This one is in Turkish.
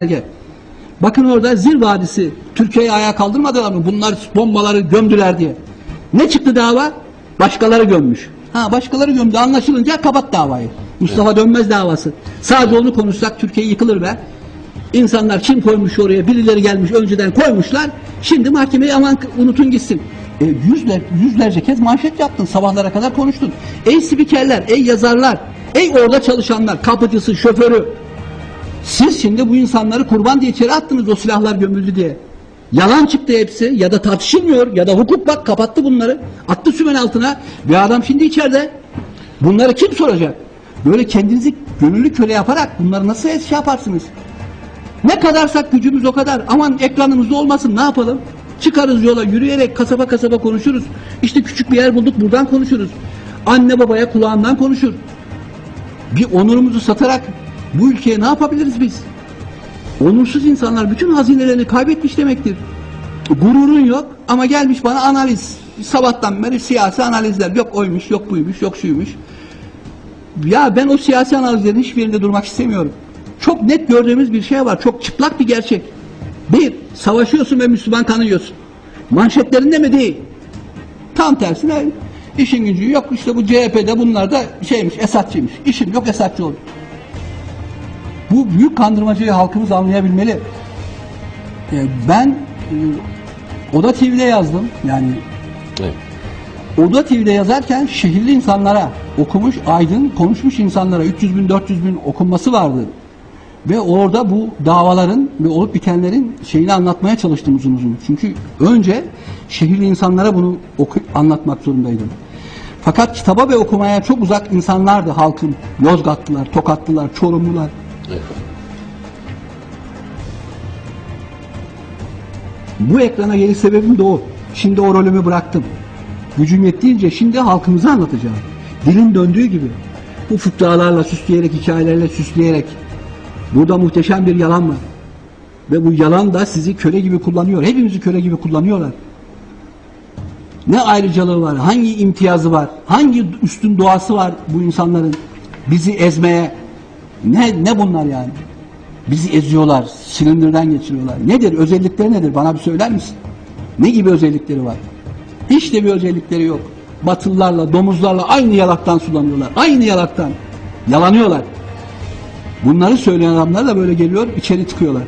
belge. Bakın orada Zir Vadisi Türkiye'yi ayağa kaldırmadılar mı? Bunlar bombaları gömdüler diye. Ne çıktı dava? Başkaları gömmüş. Ha başkaları gömdü anlaşılınca kapat davayı. Mustafa Dönmez davası. Sadece onu konuşsak Türkiye yıkılır be. İnsanlar kim koymuş oraya? Birileri gelmiş önceden koymuşlar. Şimdi mahkemeyi aman unutun gitsin. E, yüzler, yüzlerce kez manşet yaptın. Sabahlara kadar konuştun. Ey spikerler, ey yazarlar, ey orada çalışanlar, kapıcısı, şoförü. Siz şimdi bu insanları kurban diye içeri attınız o silahlar gömüldü diye. Yalan çıktı hepsi ya da tartışılmıyor ya da hukuk bak kapattı bunları. Attı sümen altına ve adam şimdi içeride. Bunları kim soracak? Böyle kendinizi gönüllü köle yaparak bunları nasıl şey yaparsınız? Ne kadarsak gücümüz o kadar. Aman ekranımızda olmasın ne yapalım? Çıkarız yola yürüyerek kasaba kasaba konuşuruz. İşte küçük bir yer bulduk buradan konuşuruz. Anne babaya kulağından konuşur. Bir onurumuzu satarak bu ülkeye ne yapabiliriz biz? Onursuz insanlar bütün hazinelerini kaybetmiş demektir. Gururun yok ama gelmiş bana analiz. Sabahtan beri siyasi analizler. Yok oymuş, yok buymuş, yok şuymuş. Ya ben o siyasi analizlerin hiçbirinde durmak istemiyorum. Çok net gördüğümüz bir şey var. Çok çıplak bir gerçek. Bir, savaşıyorsun ve Müslüman kanıyorsun. Manşetlerinde mi değil? Tam tersine işin gücü yok. İşte bu CHP'de bunlar da şeymiş, Esatçıymış. İşim yok Esatçı olur. Bu büyük kandırmacayı halkımız anlayabilmeli. Ee, ben e, Oda TV'de yazdım. Yani Evet. Oda TV'de yazarken şehirli insanlara, okumuş, aydın, konuşmuş insanlara 300 bin, 400 bin okunması vardı. Ve orada bu davaların ve olup bitenlerin şeyini anlatmaya çalıştım uzun uzun. Çünkü önce şehirli insanlara bunu oku- anlatmak zorundaydım. Fakat kitaba ve okumaya çok uzak insanlardı halkın. Yozgatlılar, Tokatlılar, Çorumlular. Bu ekrana geliş sebebim de o. Şimdi o rolümü bıraktım. Gücüm yettiğince şimdi halkımıza anlatacağım. Dilin döndüğü gibi. Bu fıkralarla süsleyerek, hikayelerle süsleyerek. Burada muhteşem bir yalan var. Ve bu yalan da sizi köle gibi kullanıyor. Hepimizi köle gibi kullanıyorlar. Ne ayrıcalığı var, hangi imtiyazı var, hangi üstün doğası var bu insanların bizi ezmeye. Ne, ne bunlar yani? Bizi eziyorlar, silindirden geçiriyorlar. Nedir, özellikleri nedir? Bana bir söyler misin? Ne gibi özellikleri var? Hiç de bir özellikleri yok. Batılılarla, domuzlarla aynı yalaktan sulanıyorlar. Aynı yalaktan. Yalanıyorlar. Bunları söyleyen adamlar da böyle geliyor, içeri tıkıyorlar.